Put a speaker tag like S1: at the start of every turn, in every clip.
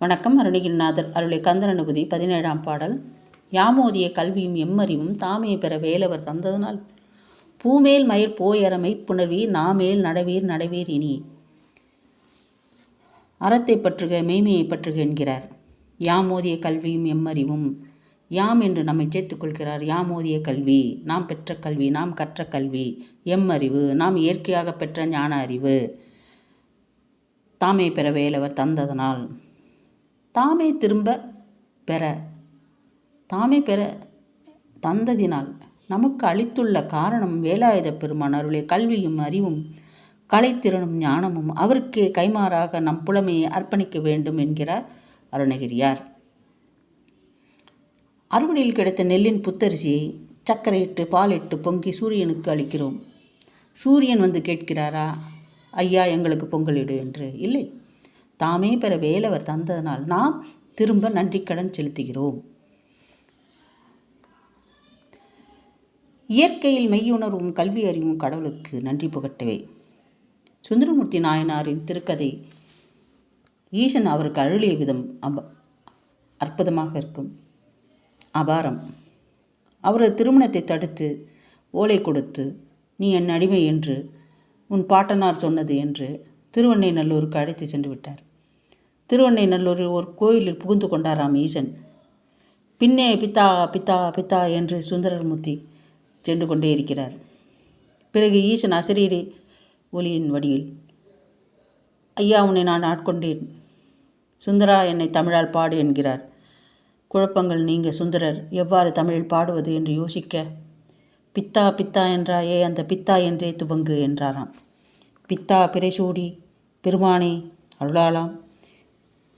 S1: வணக்கம் அருணகிரிநாதர். அருளை கந்தனனுபதி பதினேழாம் பாடல். யாமோதிய கல்வியும் எம்மறிவும் தாமே பெற வேலவர் தந்ததனால். பூமேல் மயிர் போயரமை புணர்வீர் நாமேல் நடவீர் நடவீர் இனி. அறத்தை பற்றுக மேய்மையை பற்றுக என்கிறார். யாமோதிய கல்வியும் எம்மறிவும் யாம் என்று நம்மை சேர்த்துக்கொள்கிறார் யாமோதிய கல்வி நாம் பெற்ற கல்வி நாம் கற்ற கல்வி எம்மறிவு நாம் இயற்கையாக பெற்ற ஞான அறிவு தாமே பெற வேலவர் தந்ததனால். தாமே திரும்ப பெற. தாமே பெற தந்ததினால் நமக்கு அளித்துள்ள காரணம் வேலாயுத பெருமான் அருளே கல்வியும் அறிவும் கலைத்திறனும் ஞானமும் அவருக்கே கைமாறாக நம் புலமையை அர்ப்பணிக்க வேண்டும் என்கிறார் அருணகிரியார். அறுவடையில் கிடைத்த நெல்லின் புத்தரிசியை சர்க்கரையிட்டு பாலிட்டு பொங்கி சூரியனுக்கு அளிக்கிறோம். சூரியன் வந்து கேட்கிறாரா ஐயா எங்களுக்கு பொங்கலிடு என்று. இல்லை தாமே பெற வேலவர் தந்ததனால் நாம் திரும்ப நன்றிக்கடன் செலுத்துகிறோம். இயற்கையில் மெய்யுணர்வும் கல்வி அறிவும் கடவுளுக்கு நன்றி புகட்டவே. சுந்தரமூர்த்தி நாயனாரின் திருக்கதை ஈசன் அவருக்கு அருளிய விதம் அப அற்புதமாக இருக்கும். அபாரம். அவரது திருமணத்தை தடுத்து ஓலை கொடுத்து நீ என் அடிமை என்று உன் பாட்டனார் சொன்னது என்று திருவண்ணை நல்லூருக்கு அழைத்து சென்று விட்டார். திருவண்ணை நல்லூரில் ஒரு கோயிலில் புகுந்து கொண்டாராம் ஈசன். பின்னே பித்தா பித்தா பித்தா என்று சுந்தரமூர்த்தி சென்று கொண்டே இருக்கிறார். பிறகு ஈசன் அசரீரி ஒளியின் வடிவில் ஐயா உன்னை நான் ஆட்கொண்டேன். சுந்தரா என்னை தமிழால் பாடு என்கிறார். குழப்பங்கள் நீங்க சுந்தரர். எவ்வாறு தமிழில் பாடுவது? என்று யோசிக்க பித்தா பித்தா என்றாயே அந்த பித்தா என்றே துவங்கு என்றாராம். பித்தா பிறைசூடி பெருமானே அருளாலாம்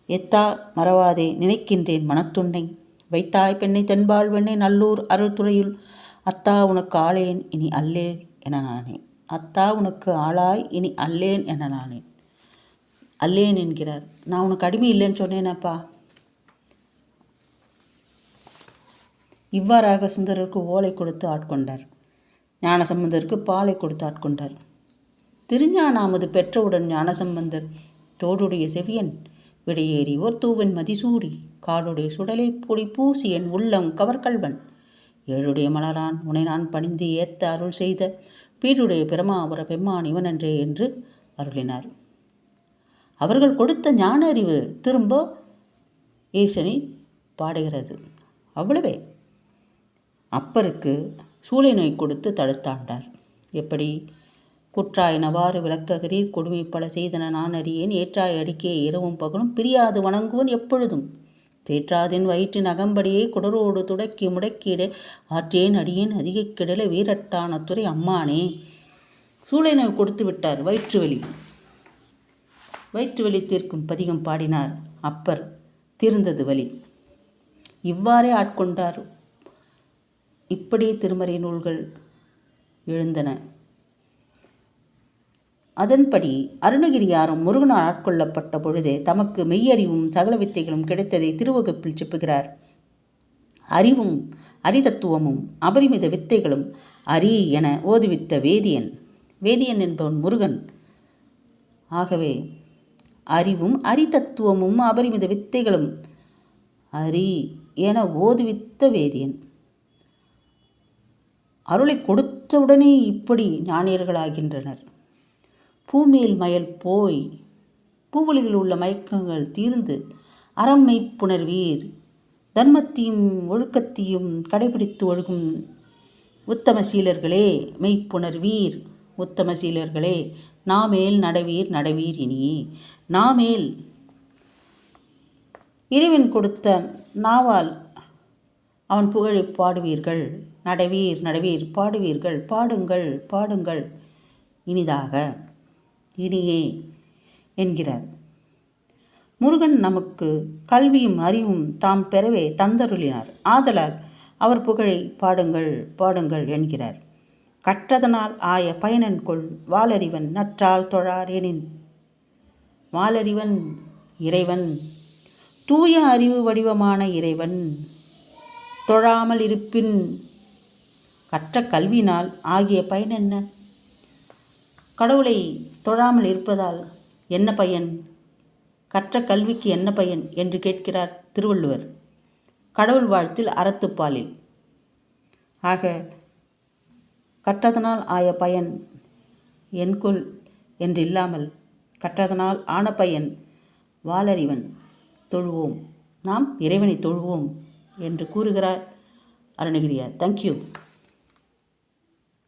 S1: எத்தா மறவாதே நினைக்கின்றேன் மனத்துண்டை. வைத்தாய் பெண்ணை தென்பால் வெண்ணை நல்லூர் அருள்துறையுள். அத்தா உனக்கு ஆளேன் இனி அல்லேன் என நானேன் அத்தா உனக்கு ஆளாய் இனி அல்லேன் என நானேன் அல்லேன் என்கிறார். நான் உனக்கு அடிமை இல்லைன்னு சொன்னேனப்பா. இவ்வாறாக சுந்தரருக்கு ஓலை கொடுத்து ஆட்கொண்டார். ஞானசம்பந்தருக்கு பாலை கொடுத்து ஆட்கொண்டார். திருஞானாமது பெற்றவுடன் ஞானசம்பந்தர் தோடுடைய செவியன் விடையேறி ஓர் தூவன் மதிசூடி காடுடைய சுடலை பொடி பூசி என் உள்ளம் கவர்கல்வன் ஏழுடைய மலரான் உனை நான் பணிந்து ஏத்த அருள் செய்த பீடுடைய பெருமாவர பெம்மான் இவனன்றே என்று அருளினார். அவர்கள் கொடுத்த ஞான அறிவு திரும்ப ஈசனை பாடுகிறது. அவ்வளவே. அப்பருக்கு சூளை நோய் கொடுத்து தடுத்தாண்டார். எப்படி? குற்றாய் நவாறு விளக்ககிறீர் கொடுமை பல செய்தன நான் அறியேன். ஏற்றாய் அடிக்கே இரவும் பகலும் பிரியாது வணங்குவன் எப்பொழுதும். தேற்றாதின் வயிற்றின் அகம்படியே குடரோடு துடக்கி முடக்கிட ஆற்றேன் அடியேன் அதிக கிடல வீரட்டான துறை அம்மானே. சூளை கொடுத்து விட்டார் வயிற்றுவலி. வயிற்றுவலி தீர்க்கும் பதிகம் பாடினார் அப்பர் தீர்ந்தது வலி. இவ்வாறே ஆட்கொண்டார். இப்படி திருமறை நூல்கள் எழுந்தன. அதன்படி அருணகிரியாரும் முருகன் ஆட்கொள்ளப்பட்ட பொழுதே தமக்கு மெய்யறிவும் சகல வித்தைகளும் கிடைத்ததை திருவகுப்பில் செப்புகிறார். அறிவும் அரிதத்துவமும் அபரிமித வித்தைகளும் அரி என ஓதுவித்த வேதியன். வேதியன் என்பவன் முருகன். ஆகவே அறிவும் அரிதத்துவமும் அபரிமித வித்தைகளும் அரி என ஓதுவித்த வேதியன். அருளை கொடுத்தவுடனே இப்படி ஞானியர்களாகின்றனர். பூமியில் மயல் போய் பூவொலியில் உள்ள மயக்கங்கள் தீர்ந்து அறம்மை புணர்வீர். தர்மத்தையும் ஒழுக்கத்தையும் கடைபிடித்து ஒழுகும் உத்தம சீலர்களே மெய்ப்புணர்வீர் உத்தம சீலர்களே நாமேல் நடவீர் நடவீர் இனி. நாமேல். இறைவன் கொடுத்த நாவால் அவன் புகழை பாடுவீர்கள். நடவீர் நடவீர் பாடுவீர்கள். பாடுங்கள் பாடுங்கள். இனிதாக. இனியே என்கிறார். முருகன் நமக்கு கல்வியும் அறிவும் தாம் பெறவே தந்தருளினார். ஆதலால் அவர் புகழை பாடுங்கள் பாடுங்கள் என்கிறார். கற்றதனால் ஆய பயனன் கொள் வாலறிவன் நற்றால் தொழார் எனின். வாலறிவன் இறைவன் தூய அறிவு வடிவமான இறைவன் தொழாமல் இருப்பின் கற்ற கல்வினால் ஆகிய பயன் என்ன? கடவுளை தொழாமல் இருப்பதால் என்ன பயன்? கற்ற கல்விக்கு என்ன பயன்? என்று கேட்கிறார் திருவள்ளுவர். கடவுள் வாழ்த்தில் அறத்துப்பாலில் ஆக கற்றதனால் ஆய பயன் என்கொள் என்றில்லாமல் கற்றதனால் ஆன பயன் வாலறிவன் தொழுவோம். நாம் இறைவனை தொழுவோம் என்று கூறுகிறார் அருணகிரியார். தேங்க்யூ